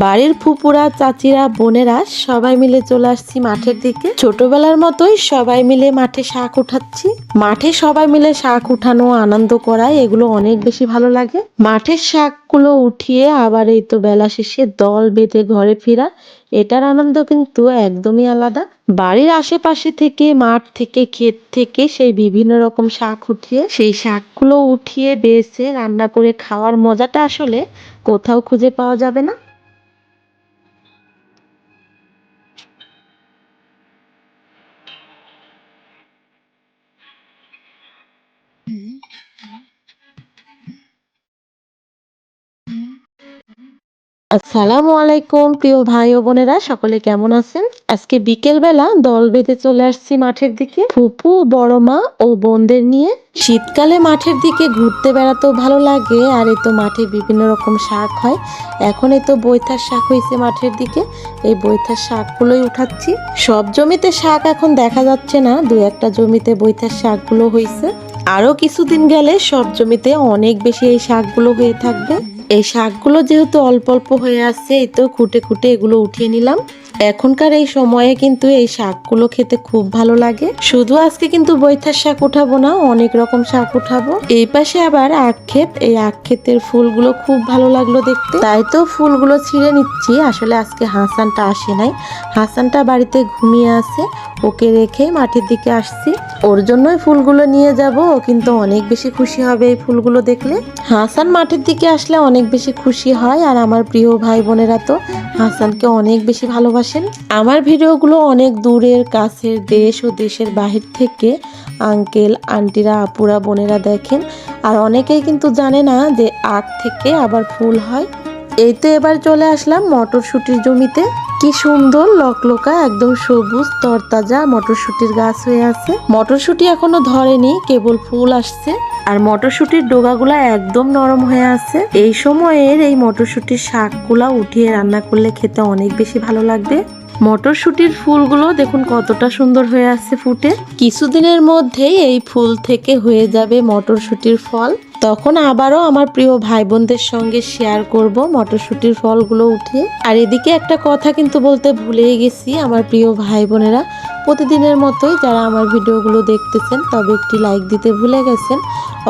বাড়ির ফুপুরা, চাচিরা, বোনেরা সবাই মিলে চলে আসছি মাঠের দিকে। ছোটবেলার মতোই সবাই মিলে মাঠে শাক উঠাচ্ছি। মাঠে সবাই মিলে শাক উঠানো, আনন্দ করা, এগুলো অনেক বেশি ভালো লাগে। মাঠের শাকগুলো উঠিয়ে আবার এই তো বেলা শেষে দল বেঁধে ঘরে ফেরা, এটার আনন্দ কিন্তু একদমই আলাদা। বাড়ির আশেপাশে থেকে, মাঠ থেকে, ক্ষেত থেকে সেই বিভিন্ন রকম শাক উঠিয়ে, সেই শাকগুলো উঠিয়ে, বেছে, রান্না করে খাওয়ার মজাটা আসলে কোথাও খুঁজে পাওয়া যাবে না। আসসালামু আলাইকুম, প্রিয় ভাই ও বোনেরা, সকলে কেমন আছেন? আজকে বিকেল বেলা দল বেঁধে চলে আসছি মাঠের দিকে। ফুপু, বড় মা ও বোনদের নিয়ে। শীতকালে মাঠের দিকে ঘুরতে বেড়াতেও ভালো লাগে, আর এই তো মাঠে বিভিন্ন রকম শাক হয়। এখন এই তো বৈথার শাক হয়েছে মাঠের দিকে। এই বৈথার শাকগুলোই উঠাচ্ছি। সব জমিতে শাক এখন দেখা যাচ্ছে না, দু একটা জমিতে বৈথার শাকগুলো হয়েছে আরও কিছুদিন গেলে সব জমিতে অনেক বেশি এই শাকগুলো হয়ে থাকবে। এই শাকগুলো যেহেতু অল্প অল্প হয়ে আসছে এই তো খুঁটে খুঁটে এগুলো উঠিয়ে নিলাম। এখনকার এই সময়ে কিন্তু এই শাকগুলো খেতে খুব ভালো লাগে। শুধু আজকে কিন্তু বৈথার শাক উঠাবো না, অনেক রকম শাক উঠাবো। এই পাশে আবার আখ ক্ষেত, এই আখ ক্ষেতের ফুলগুলো খুব ভালো লাগল দেখতে। তাই তো ফুলগুলো ছিঁড়ে নিচ্ছি, আসলে আজকে হাসানটা আসে নাই। হাসানটা বাড়িতে ঘুমিয়ে আছে, ওকে রেখে মাঠের দিকে আসছি। ওর জন্যই ফুলগুলো নিয়ে যাব, ও কিন্তু অনেক বেশি খুশি হবে এই ফুলগুলো দেখলে। হাসান মাঠের দিকে আসলে অনেক বেশি খুশি হয়, আর আমার প্রিয় ভাই বোনেরা তো হাসানকে অনেক বেশি ভালোবাসেন আমার ভিডিওগুলো অনেক দূরের, কাছের দেশ ও দেশের বাহির থেকে আঙ্কেল, আন্টিরা, আপুরা, বোনেরা দেখেন। আর অনেকেই কিন্তু জানে না যে আখ থেকে আবার ফুল হয়। এই তো এবার চলে আসলাম মটরশুটির জমিতে। কি সুন্দর লকলকা, একদম সবুজ, তরতাজা, মটরশুটির গাছ হয়ে আছে। মটরশুটি এখনও ধরেনি, কেবল ফুল আসছে। আর মটরশুটির ডোগাগুলা একদম নরম হয়ে আছে। এই সময়ের এই মটরশুটির শাকগুলা উঠিয়ে রান্না করলে খেতে অনেক বেশি ভালো লাগবে। মটরশুটির ফুলগুলো দেখুন কতটা সুন্দর হয়ে আছে ফুটে। কিছুদিনের মধ্যেই এই ফুল থেকে হয়ে যাবে মটরশুটির ফল। তখন আবারও আমার প্রিয় ভাই বোনদের সঙ্গে শেয়ার করব মটরশুটির ফলগুলো উঠে। আর এদিকে একটা কথা কিন্তু বলতে ভুলেই গেছি, আমার প্রিয় ভাই বোনেরা প্রতিদিনের মতোই যারা আমার ভিডিওগুলো দেখতেছেন, তবে একটি লাইক দিতে ভুলে গেছেন,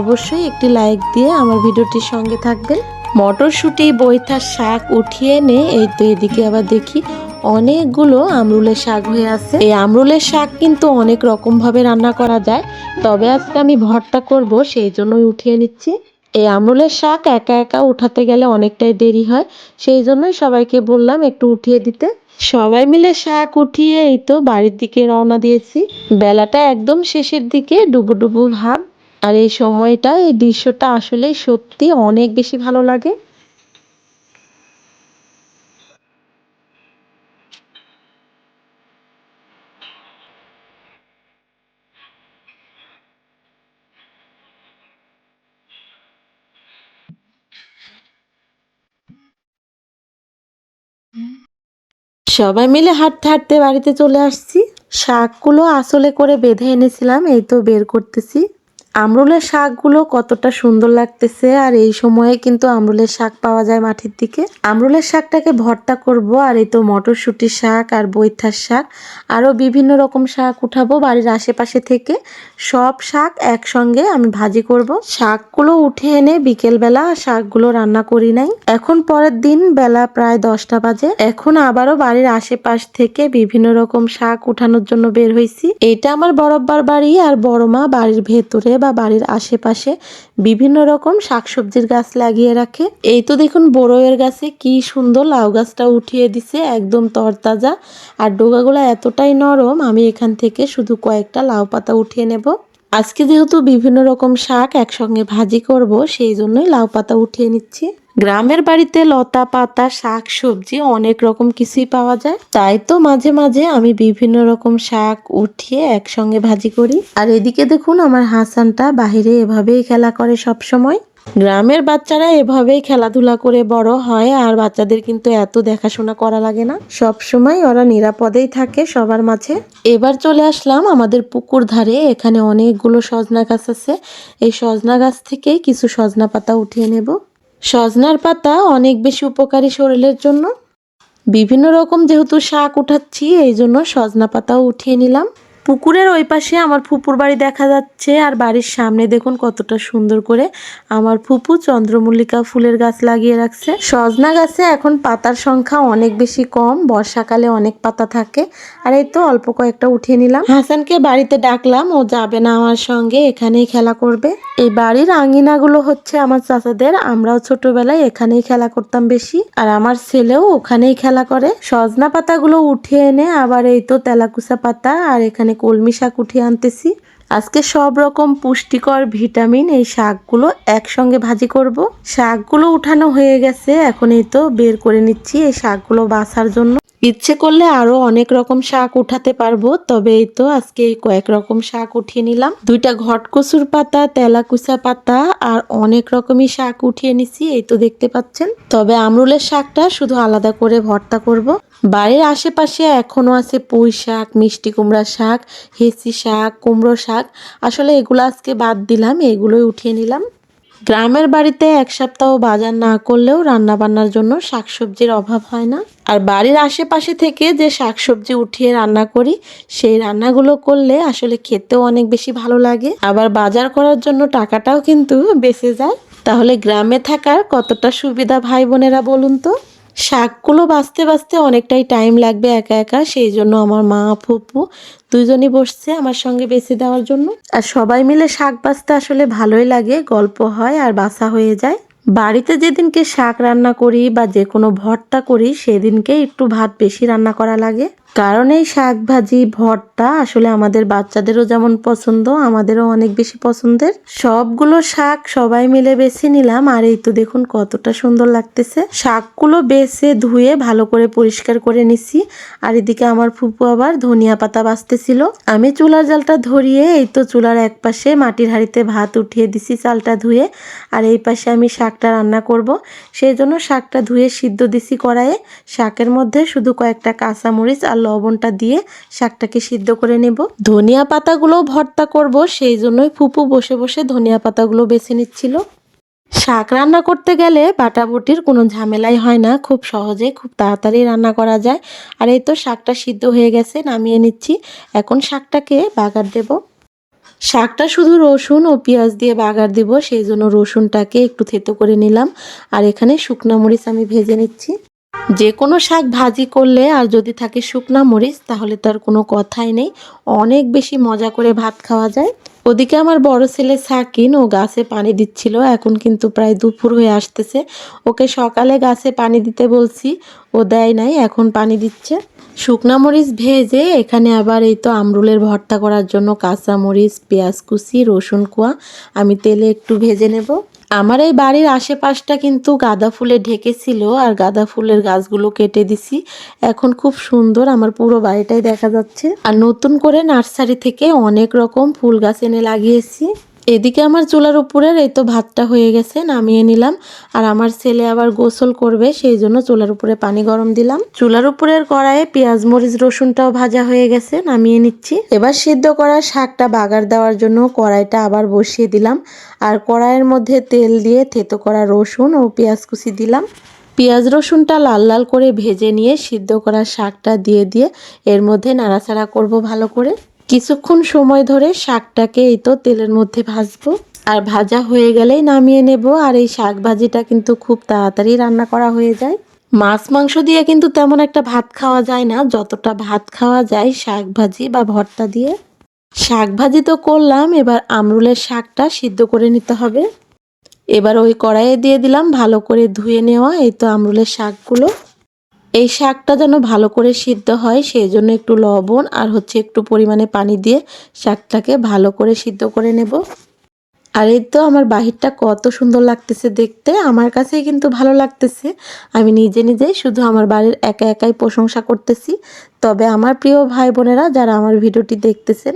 অবশ্যই একটি লাইক দিয়ে আমার ভিডিওটির সঙ্গে থাকবেন। মটরশুঁটি, বৈথার শাক উঠিয়ে নে এই তো এদিকে আবার দেখি অনেকগুলো আমরুলের শাক হয়ে আছে। এই আমরুলের শাক কিন্তু অনেক রকম ভাবে রান্না করা যায়। তবে আজকে আমি ভর্তা করব, সেই জন্যই উঠিয়ে নিচ্ছি। এই আমরুলের শাক একা একা উঠাতে গেলে অনেকটাই দেরি হয়। সেই জন্যই সবাইকে বললাম একটু উঠিয়ে দিতে। সবাই মিলে শাক উঠিয়ে এই তো বাড়ির দিকে রওনা দিয়েছি। বেলাটা একদম শেষের দিকে ডুবু ডুবু ভাব আর এই সময়টা, এই দৃশ্যটা আসলেই সত্যি অনেক বেশি ভালো লাগে। সবাই মিলে হাঁটতে হাঁটতে বাড়িতে চলে আসছি। শাকগুলো আসলে করে বেঁধে এনেছিলাম, এই তো বের করতেছি। আমরুলের শাকগুলো কতটা সুন্দর লাগতেছে আর এই সময়ে কিন্তু আমরুলের শাক পাওয়া যায় মাঠের দিকে। আমরুলের শাকটাকে ভর্তা করব আর এই তো মটরশুঁটির শাক আর বৈথার শাক, আরও বিভিন্ন রকম শাক উঠাবো বাড়ির আশেপাশে থেকে। সব শাক একসঙ্গে আমি ভাজি করব। শাকগুলো উঠে এনে বিকেলবেলা শাকগুলো রান্না করি নাই। এখন পরের দিন বেলা প্রায় দশটা বাজে। এখন আবারও বাড়ির আশেপাশ থেকে বিভিন্ন রকম শাক উঠানোর জন্য বের হয়েছি এটা আমার বরব্বার বাড়ি আর বড় মা বাড়ির ভেতরে বা বাড়ির আশেপাশে বিভিন্ন রকম শাকসবজির গাছ লাগিয়ে রাখে। এই তো দেখুন বড়য়ের গাছে কি সুন্দর লাউ গাছটা উঠিয়ে দিছে, একদম তরতাজা। আর ডোগাগুলো এতটাই নরম, আমি এখান থেকে শুধু কয়েকটা লাউ পাতা উঠিয়ে নেব। আজকে যেহেতু বিভিন্ন রকম শাক একসঙ্গে ভাজি করব, সেই জন্যই লাউ পাতা উঠিয়ে নিচ্ছি। গ্রামের বাড়িতে লতা, পাতা, শাক, সবজি অনেক রকম কিছুই পাওয়া যায়। তাই তো মাঝে মাঝে আমি বিভিন্ন রকম শাক উঠিয়ে একসঙ্গে ভাজি করি। আর এদিকে দেখুন আমার হাসানটা বাহিরে এভাবেই খেলা করে সব সময় গ্রামের বাচ্চারা এভাবেই খেলাধুলা করে বড় হয় আর বাচ্চাদের কিন্তু এত দেখাশোনা করা লাগে না। সব সময় ওরা নিরাপদেই থাকে সবার মাঝে। এবার চলে আসলাম আমাদের পুকুর ধারে। এখানে অনেকগুলো সজনা গাছ আছে। এই সজনা গাছ থেকেই কিছু সজনা পাতা উঠিয়ে নেব। সজনার পাতা অনেক বেশি উপকারী শরীরের জন্য। বিভিন্ন রকম যেহেতু শাক উঠাচ্ছি, এই জন্য সজনা পাতাও উঠিয়ে নিলাম। পুকুরের ওই পাশে আমার ফুপুর বাড়ি দেখা যাচ্ছে, আর বাড়ির সামনে দেখুন কতটা সুন্দর করে আমার ফুপু চন্দ্রমল্লিকা ফুলের গাছ লাগিয়ে রাখছে। সজনা গাছে এখন পাতার সংখ্যা অনেক বেশি কম, বর্ষাকালে অনেক পাতা থাকে। আর এই তো অল্প কয়েকটা উঠিয়ে নিলাম। হাসানকে বাড়িতে ডাকলাম, ও যাবে না আমার সঙ্গে, এখানেই খেলা করবে। এই বাড়ির আঙ্গিনাগুলো হচ্ছে আমার চাচাদের, আমরাও ছোটবেলায় এখানেই খেলা করতাম বেশি, আর আমার ছেলেও ওখানেই খেলা করে। সজনা পাতাগুলো উঠিয়ে এনে আবার এই তো তেলাকুচা পাতা, আর এখানে কলমি শাক উঠিয়ে আনতেছি। আজকে সব রকম পুষ্টিকর ভিটামিন এই শাকগুলো একসঙ্গে ভাজি করব। শাকগুলো উঠানো হয়ে গেছে, এখন এই তো বের করে নিচ্ছি এই শাকগুলো বাছার জন্য। ইচ্ছে করলে আরও অনেক রকম শাক উঠাতে পারব, তবে এই তো আজকে এই কয়েক রকম শাক উঠিয়ে নিলাম। দুইটা ঘটকসুর পাতা, তেলাকুচা পাতা আর অনেক রকমই শাক উঠিয়ে নিছি, এই তো দেখতে পাচ্ছেন। তবে আমরুলের শাকটা শুধু আলাদা করে ভর্তা করব। বাড়ির আশেপাশে এখনও আছে পুঁই শাক, মিষ্টি কুমড়া শাক হেসি শাক, কুমড়ো শাক। আসলে এগুলো আজকে বাদ দিলাম, এগুলোই উঠিয়ে নিলাম। গ্রামের বাড়িতে এক সপ্তাহ বাজার না করলেও রান্না বান্নার জন্য শাকসবজির অভাব হয় না। আর বাড়ির আশেপাশে থেকে যে শাকসবজি উঠিয়ে রান্না করি, সেই রান্নাগুলো করলে আসলে খেতেও অনেক বেশি ভালো লাগে। আবার বাজার করার জন্য টাকাটাও কিন্তু বেঁচে যায়। তাহলে গ্রামে থাকার কতটা সুবিধা ভাই বোনেরা বলুন তো? শাকগুলো বাঁচতে বাঁচতে অনেকটাই টাইম লাগবে একা একা, সেই জন্য আমার মা, ফুপু দুজনই বসছে আমার সঙ্গে বেছে দেওয়ার জন্য। আর সবাই মিলে শাক বাঁচতে আসলে ভালোই লাগে, গল্প হয় আর বাসা হয়ে যায়। বাড়িতে যেদিনকে শাক রান্না করি বা যে কোনো ভর্তা করি, সেদিনকে একটু ভাত বেশি রান্না করা লাগে। কারণ এই শাক ভাজি ভর্তা আসলে আমাদের বাচ্চাদেরও যেমন পছন্দ, আমাদেরও অনেক বেশি পছন্দের। সবগুলো শাক সবাই মিলে বেছে নিলাম, আর এই তো দেখুন কতটা সুন্দর লাগতেছে। শাকগুলো বেছে ধুয়ে ভালো করে পরিষ্কার করে নিছি, আর এদিকে আমার ফুপু আবার ধনিয়া পাতা বাঁচতেছিল। আমি চুলার জালটা ধরিয়ে, এই তো চুলার এক পাশে মাটির হাঁড়িতে ভাত উঠিয়ে দিছি চালটা ধুয়ে, আর এই পাশে আমি শাকটা রান্না করব। সেই জন্য শাকটা ধুয়ে সিদ্ধ দিছি কড়াইয়ে। শাকের মধ্যে শুধু কয়েকটা কাঁচামরিচ আর লবণটা দিয়ে শাকটাকে সিদ্ধ করে নেব। ধনিয়া পাতাগুলো ভর্তা করব, সেই জন্যই ফুপু বসে বসে ধনিয়া পাতাগুলো বেছে নিচ্ছিল। শাক রান্না করতে গেলে বাটাবুটির কোনো ঝামেলাই হয় না, খুব সহজে, খুব তাড়াতাড়ি রান্না করা যায়। আর এই তো শাকটা সিদ্ধ হয়ে গেছে, নামিয়ে নিচ্ছি। এখন শাকটাকে বাগার দেব। শাকটা শুধু রসুন ও পেঁয়াজ দিয়ে বাগার দিব, সেই জন্য রসুনটাকে একটু থেতো করে নিলাম। আর এখানে শুকনা মরিচ আমি ভেজে নিচ্ছি। যে কোনো শাক ভাজি করলে আর যদি থাকে শুকনা মরিচ, তাহলে তার কোনো কথাই নেই। অনেক বেশি মজা করে ভাত খাওয়া যায়। ওদিকে আমার বড় ছেলে সাকিন, ও গাছে পানি দিচ্ছিল। এখন কিন্তু প্রায় দুপুর হয়ে আসতেছে। ওকে সকালে গাছে পানি দিতে বলছি। ও দেয় নাই, এখন পানি দিচ্ছে। শুকনা মরিচ ভেজে এখানে আবার এই তো আমরুলের ভর্তা করার জন্য কাঁচা মরিচ, পেঁয়াজ কুচি, রসুন কোয়া, আমি তেলে একটু ভেজে নেব। আমার এই বাড়ির আশেপাশটা কিন্তু গাঁদা ফুলে ঢেকেছিল আর গাঁদা ফুলের গাছগুলো কেটে দিছি। এখন খুব সুন্দর আমার পুরো বাড়িটাই দেখা যাচ্ছে। আর নতুন করে নার্সারি থেকে অনেক রকম ফুল গাছ এনে লাগিয়েছি। এদিকে আমার চুলার উপরের এই তো ভাতটা হয়ে গেছে, নামিয়ে নিলাম। আর আমার ছেলে আবার গোসল করবে, সেই জন্য চুলার উপরে পানি গরম দিলাম। চুলার উপরের কড়াইয়ে পেঁয়াজ, মরিচ, রসুনটাও ভাজা হয়ে গেছে, নামিয়ে নিচ্ছি। এবার সিদ্ধ করা শাকটা বাগার দেওয়ার জন্য কড়াইটা আবার বসিয়ে দিলাম। আর কড়াইয়ের মধ্যে তেল দিয়ে থেতো করা রসুন ও পেঁয়াজ কুচি দিলাম। পেঁয়াজ, রসুনটা লাল লাল করে ভেজে নিয়ে সিদ্ধ করা শাকটা দিয়ে দিয়ে এর মধ্যে নাড়াচাড়া করব ভালো করে। কিছুক্ষণ সময় ধরে শাকটাকে এই তো তেলের মধ্যে ভাজবো। আর ভাজা হয়ে গেলেই নামিয়ে নেব। আর এই শাক ভাজিটা কিন্তু খুব তাড়াতাড়ি রান্না করা হয়ে যায়। মাছ মাংস দিয়ে কিন্তু তেমন একটা ভাত খাওয়া যায় না। যতটা ভাত খাওয়া যায় শাক ভাজি বা ভর্তা দিয়ে। শাক ভাজি তো করলাম। এবার আমরুলের শাকটা সিদ্ধ করে নিতে হবে। এবার ওই কড়াইয়ে দিয়ে দিলাম। ভালো করে ধুয়ে নেওয়া এই তো আমরুলের শাকগুলো। এই শাকটা যেন ভালো করে সিদ্ধ হয় সেই জন্য একটু লবণ আর হচ্ছে একটু পরিমাণে পানি দিয়ে শাকটাকে ভালো করে সিদ্ধ করে নেব। আর এই তো আমার বাহিরটা কত সুন্দর লাগতেছে দেখতে, আমার কাছেই কিন্তু ভালো লাগতেছে। আমি নিজে নিজেই শুধু আমার বাড়ির একা একাই প্রশংসা করতেছি। তবে আমার প্রিয় ভাই বোনেরা যারা আমার ভিডিওটি দেখতেছেন,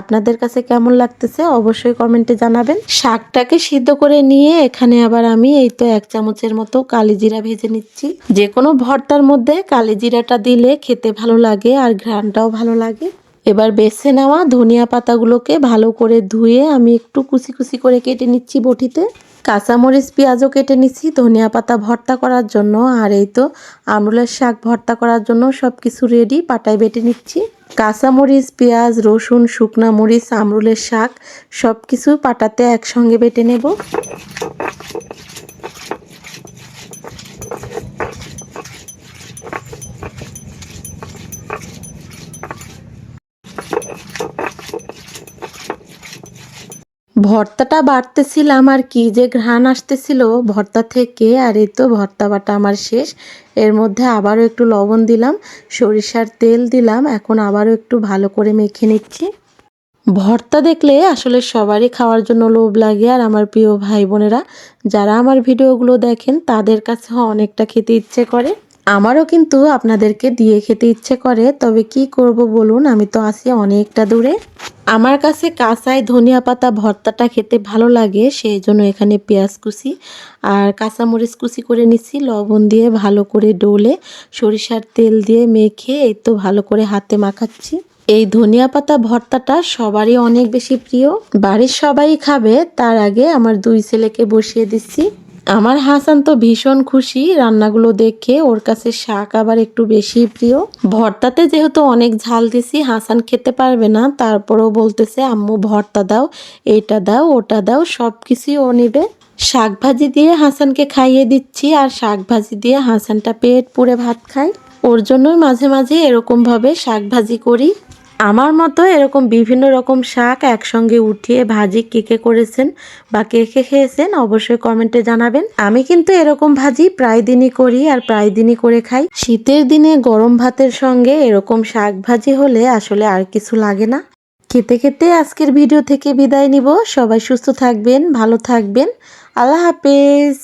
আপনাদের কাছে কেমন লাগতেছে অবশ্যই কমেন্টে জানাবেন। শাকটাকে সিদ্ধ করে নিয়ে এখানে আবার আমি এই তো এক চামচের মতো কালি জিরা ভেজে নিচ্ছি। যে কোনো ভর্তার মধ্যে কালি জিরাটা দিলে খেতে ভালো লাগে আর ঘ্রাণটাও ভালো লাগে। এবার বেছে নেওয়া ধনিয়া পাতাগুলোকে ভালো করে ধুয়ে আমি একটু কুচি কুচি করে কেটে নিচ্ছি বটিতে। কাঁচামরিচ, পেঁয়াজও কেটে নিচ্ছি। ধনিয়া পাতা ভর্তা করার জন্য আর এই তো আমরুলের শাক ভর্তা করার জন্য সব কিছু রেডি পাটায় বেটে নিচ্ছি। কাঁচামরিচ, পেঁয়াজ, রসুন, শুকনা মরিচ, আমরুলের শাক সব কিছু পাটাতে একসঙ্গে বেটে নেব। ভর্তাটা বাটতেছিলাম আর কি যে ঘ্রাণ আসতেছিল ভর্তা থেকে আর এই তো ভর্তা বাটা আমার শেষ। এর মধ্যে আবারও একটু লবণ দিলাম, সরিষার তেল দিলাম, এখন আবারও একটু ভালো করে মেখে নিচ্ছি। ভর্তা দেখলে আসলে সবারই খাওয়ার জন্য লোভ লাগে আর আমার প্রিয় ভাই বোনেরা, যারা আমার ভিডিওগুলো দেখেন তাদের কাছেও অনেকটা খেতে ইচ্ছে করে। আমারও কিন্তু আপনাদেরকে দিয়ে খেতে ইচ্ছে করে, তবে কি করব বলুন, আমি তো আছি অনেকটা দূরে। আমার কাছে কাঁচায় ধনিয়া পাতা ভর্তাটা খেতে ভালো লাগে, সেই জন্য এখানে পেঁয়াজ কুচি আর কাঁচামরিচ কুচি করে নিচ্ছি, লবণ দিয়ে ভালো করে ডোলে সরিষার তেল দিয়ে মেখে এই তো ভালো করে হাতে মাখাচ্ছি। এই ধনিয়া পাতা ভর্তাটা সবারই অনেক বেশি প্রিয়, বাড়ির সবাই খাবে, তার আগে আমার দুই ছেলেকে বসিয়ে দিচ্ছি। আমার হাসান তো ভীষণ খুশি রান্নাগুলো দেখে। ওর কাছে শাক আবার একটু বেশি প্রিয়। ভর্তাতে যেহেতু অনেক ঝাল দিছি, হাসান খেতে পারবে না। তারপরেও বলতেছে, আম্মু, ভর্তা দাও, এটা দাও, ওটা দাও সব কিছুই ও নেবে। শাক ভাজি দিয়ে হাসানকে খাইয়ে দিচ্ছি আর শাক ভাজি দিয়ে হাসানটা পেট পুড়ে ভাত খায়। ওর জন্যই মাঝে মাঝে এরকমভাবে শাক ভাজি করি। আমার মতো এরকম বিভিন্ন রকম শাক একসঙ্গে উঠিয়ে ভাজি কে কে করেছেন বা কে কে খেয়েছেন অবশ্যই কমেন্টে জানাবেন। আমি কিন্তু এরকম ভাজি প্রায় দিনই করি আর প্রায় দিনই করে খাই। শীতের দিনে গরম ভাতের সঙ্গে এরকম শাক ভাজি হলে আসলে আর কিছু লাগে না। খেতে খেতে আজকের ভিডিও থেকে বিদায় নিব। সবাই সুস্থ থাকবেন, ভালো থাকবেন। আল্লাহ হাফেজ।